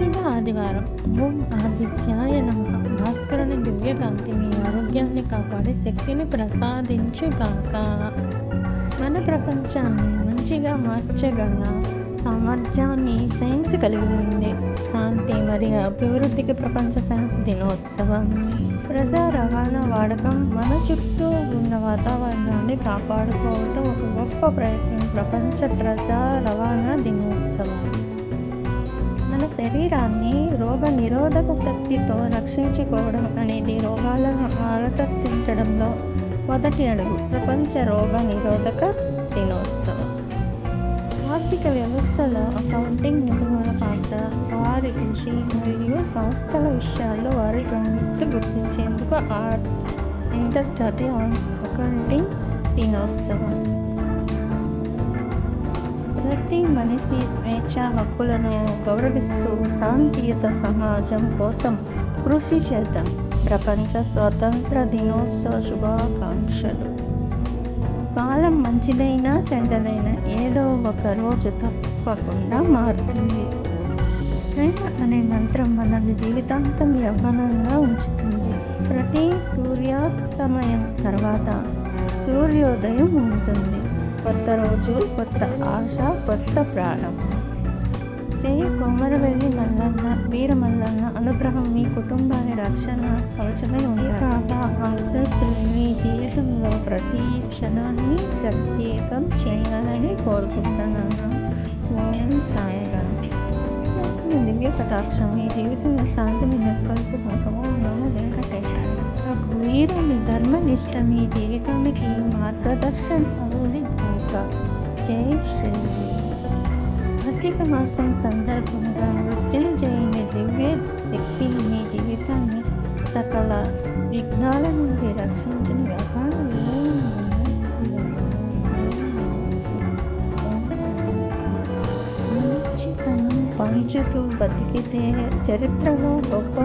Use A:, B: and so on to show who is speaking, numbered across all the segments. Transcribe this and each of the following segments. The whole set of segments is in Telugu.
A: శుభ ఆదివారం. ఓం ఆదిత్యాయ నమ. భాస్కరుని దివ్యకాంతి మీ ఆరోగ్యాన్ని కాపాడే శక్తిని ప్రసాదించుగాక మన ప్రపంచాన్ని మంచిగా మార్చగల సామర్థ్యాన్ని సైన్స్ కలిగి ఉంది. శాంతి మరియు అభివృద్ధికి ప్రపంచ సైన్స్ దినోత్సవం. ప్రజా రవాణా వాడకం మన చుట్టూ ఉన్న వాతావరణాన్ని కాపాడుకోవటం ఒక గొప్ప ప్రయత్నం. ప్రపంచ ప్రజా రవాణా దినోత్సవం. శరీరాన్ని రోగ నిరోధక శక్తితో రక్షించుకోవడం అనేది రోగాలను ఆరతెప్పించడంలో మొదటి అడుగు. ప్రపంచ రోగ నిరోధక దినోత్సవం. ఆర్థిక వ్యవస్థలో అకౌంటింగ్ నిపుణుల పాత్ర వారి కృషి మరియు సంస్థల విషయాల్లో వారి గణిత గుర్తించేందుకు అంతర్జాతీయ అకౌంటింగ్ దినోత్సవం. ప్రతి మనిషి స్వేచ్ఛ హక్కులను గౌరవిస్తూ శాంతియుత సమాజం కోసం కృషి చేద్దాం ప్రపంచ స్వాతంత్ర దినోత్సవ శుభాకాంక్షలు కాలం మంచిదైనా చెడ్డదైనా ఏదో ఒక రోజు తప్పకుండా మారుతుంది ప్రేమ అనే మంత్రం మనల్ని జీవితాంతం యవ్వనంగా ఉంచుతుంది ప్రతి సూర్యాస్తమయం తర్వాత సూర్యోదయం ఉంటుంది కొత్త రోజు కొత్త ఆశ కొత్త ప్రాణం. జై కొమరవెల్లి మల్లన్న వీర మల్లన్న అనుగ్రహం మీ కుటుంబాన్ని రక్షణ కవచమై ఉంటాక ఆశస్సులు మీ జీవితంలో ప్రతి క్షణాన్ని ప్రత్యేకం చేయాలని కోరుకుంటున్నాను. ఓం సాయిగా వస్తున్న దివ్య కటాక్షం మీ జీవితంలో శాంతిని నెలకొల్పు భాగము నమో వీరుని ధర్మనిష్ట మీ జీవితానికి మార్గదర్శనం అవుని కాక జై శ్రీ కార్తీక మాసం సందర్భంగా మృత్యుంజయుని దివ్య శక్తి మీ జీవితాన్ని సకల విఘ్నాల నుండి రక్షించిన మంచితనం పంచుతూ బతికితే చరిత్రలో గొప్ప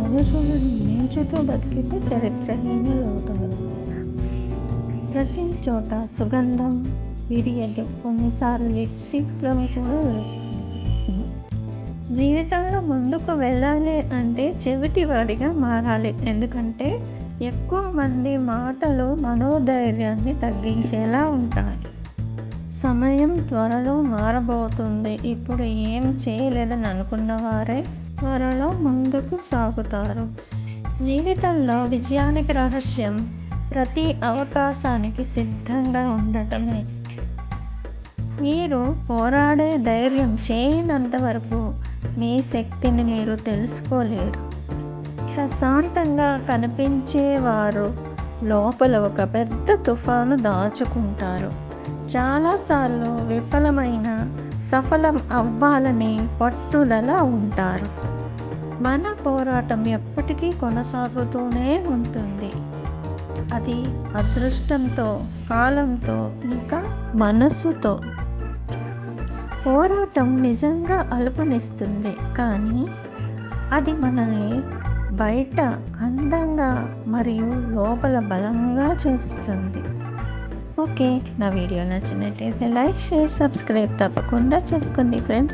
A: మనుషులను మించుతూ బతికితే చరిత్రహీనులు అవుతారు ప్రతి చోట సుగంధం విరియదు కొన్నిసార్లు వ్యక్తిత్వం కూడా వస్తుంది. జీవితంలో ముందుకు వెళ్ళాలి అంటే చెవిటివాడిగా మారాలి. ఎందుకంటే ఎక్కువ మంది మాటలు మనోధైర్యాన్ని తగ్గించేలా ఉంటాయి. సమయం త్వరలో మారబోతుంది. ఇప్పుడు ఏం చేయలేదని అనుకున్న వారే త్వరలో ముందుకు సాగుతారు. జీవితంలో విజయానికి రహస్యం ప్రతి అవకాశానికి సిద్ధంగా ఉండటమే. మీరు పోరాడే ధైర్యం చేయనంత వరకు మీ శక్తిని మీరు తెలుసుకోలేరు. ప్రశాంతంగా కనిపించేవారు లోపల ఒక పెద్ద తుఫాను దాచుకుంటారు. చాలాసార్లు విఫలమైన సఫలం అవ్వాలని పట్టుదల ఉంటారు. మన పోరాటం ఎప్పటికీ కొనసాగుతూనే ఉంటుంది. అది అదృష్టంతో కాలంతో ఇంకా మనస్సుతో. పోరాటం నిజంగా అలుపునిస్తుంది కానీ అది మనల్ని బయట అందంగా మరియు లోపల బలంగా చేస్తుంది. ఓకే నా వీడియో నచ్చినట్టయితే లైక్ షేర్ సబ్స్క్రైబ్ తప్పకుండా చేసుకోండి ఫ్రెండ్స్.